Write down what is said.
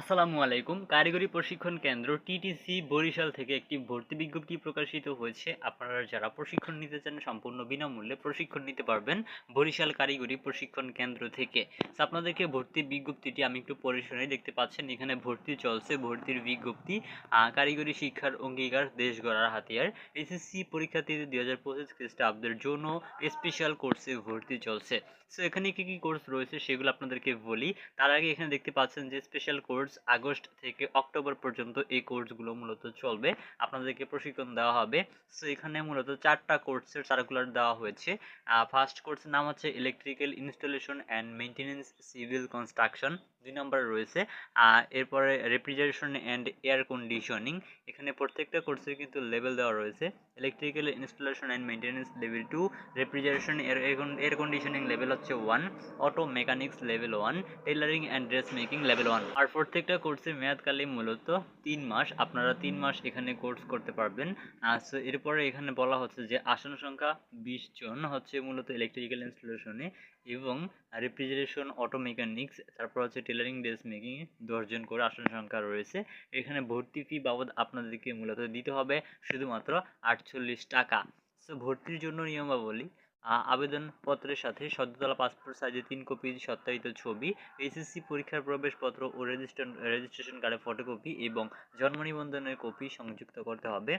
আসসালামু আলাইকুম। কারিগরি প্রশিক্ষণ কেন্দ্র টিটিসি বরিশাল থেকে একটি ভর্তি বিজ্ঞপ্তি প্রকাশিত হয়েছে। আপনারা যারা প্রশিক্ষণ নিতে চান, সম্পূর্ণ বিনামূল্যে প্রশিক্ষণ নিতে পারবেন বরিশাল কারিগরি প্রশিক্ষণ কেন্দ্র থেকে। আপনাদেরকে ভর্তি বিজ্ঞপ্তিটি আমি একটু পড়ে শুনে দেখতে পাচ্ছেন। এখানে ভর্তি চলছে, ভর্তির বিজ্ঞপ্তি কারিগরি শিক্ষার অঙ্গীকার, দেশ গড়ার হাতিয়ার, এসএসসি পরীক্ষার্থীদের দুই হাজার পঁচিশ খ্রিস্টাব্দের জন্য স্পেশাল কোর্সে ভর্তি চলছে। সো এখানে কি কি কোর্স রয়েছে সেগুলো আপনাদেরকে বলি। তার আগে এখানে দেখতে পাচ্ছেন যে স্পেশাল কোর্স আগস্ট থেকে অক্টোবর পর্যন্ত এই কোর্সগুলো মূলত চলবে। আপনাদেরকে প্রশিক্ষণ দেওয়া হবে। সো এখানে মূলত চারটা কোর্সের সার্কুলার দেওয়া হয়েছে। ফার্স্ট কোর্সের নাম হচ্ছে electrical installation and maintenance civil construction দুই নম্বরে রয়েছে। এরপরে রেফ্রিজারেশন অ্যান্ড এয়ার কন্ডিশনিং এখানে প্রত্যেকটা কোর্সের কিন্তু লেভেল দেওয়া রয়েছে। Electrical installation and maintenance level two refrigeration air conditioning level হচ্ছে one auto mechanics level one tailoring and dress making level one আর প্রত্যেকটা কোর্সের মেয়াদকালে মূলত তিন মাস, আপনারা তিন মাস এখানে কোর্স করতে পারবেন। এরপরে এখানে বলা হচ্ছে যে আসন সংখ্যা বিশ জন হচ্ছে মূলত ইলেকট্রিক্যাল ইনস্টলেশনে এবং রেফ্রিজারেশন অটো মেকানিক্স তারপর হচ্ছে টেলারিং ড্রেস মেকিং দশজন করে আসন সংখ্যা রয়েছে। এখানে ভর্তি ফি বাবদ আপনাদেরকে মূলত দিতে হবে শুধুমাত্র আটচল্লিশ টাকা। সো ভর্তির জন্য নিয়মাবলী আবেদনপত্রের সাথে সদ্যতলা পাসপোর্ট সাইজে তিন কপি সত্যায়িত ছবি এসএসসি পরীক্ষার প্রবেশপত্র ও রেজিস্ট্রেশন রেজিস্ট্রেশন কার্ডের ফটোকপি এবং জন্ম নিবন্ধনের কপি সংযুক্ত করতে হবে।